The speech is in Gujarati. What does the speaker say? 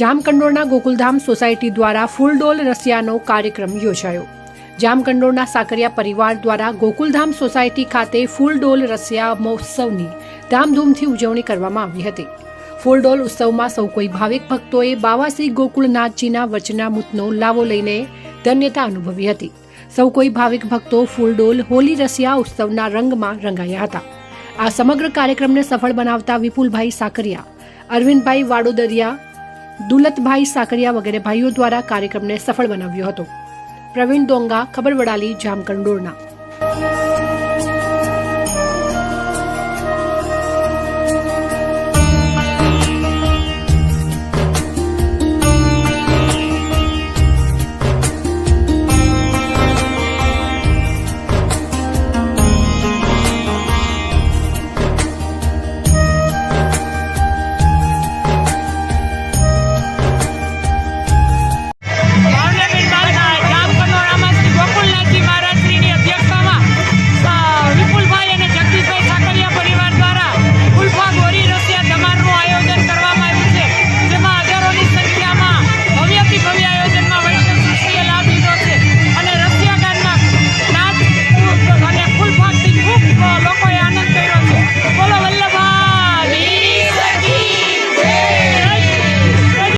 જામકંડોળના ગોકુલધામ સોસાયટી દ્વારા ફૂલડોલ રસિયાનો કાર્યક્રમ યોજાયો. જામકંડોળના સાકરિયા પરિવાર દ્વારા ગોકુલધામ સોસાયટી ખાતે ફૂલડોલ રસિયા મહોત્સવની ધામધૂમથી ઉજવણી કરવામાં આવી હતી. ફૂલડોલ ઉત્સવમાં સૌ કોઈ ભાવિક ભક્તોએ બાવાશ્રી ગોકુળનાથજીના વચનામૃતનો લાવો લઈને ધન્યતા અનુભવી હતી. સૌ કોઈ ભાવિક ભક્તો ફૂલડોલ હોલી રસિયા ઉત્સવના રંગમાં રંગાયા હતા. આ સમગ્ર કાર્યક્રમને સફળ બનાવતા વિપુલભાઈ સાકરિયા, અરવિંદભાઈ વાડોદરિયા દુલતભાઈ સાકરિયા વગેરે ભાઈઓ દ્વારા કાર્યક્રમને સફળ બનાવ્યો હતો. પ્રવીણ દોંગા ખબર વડાલી જામકંડોળના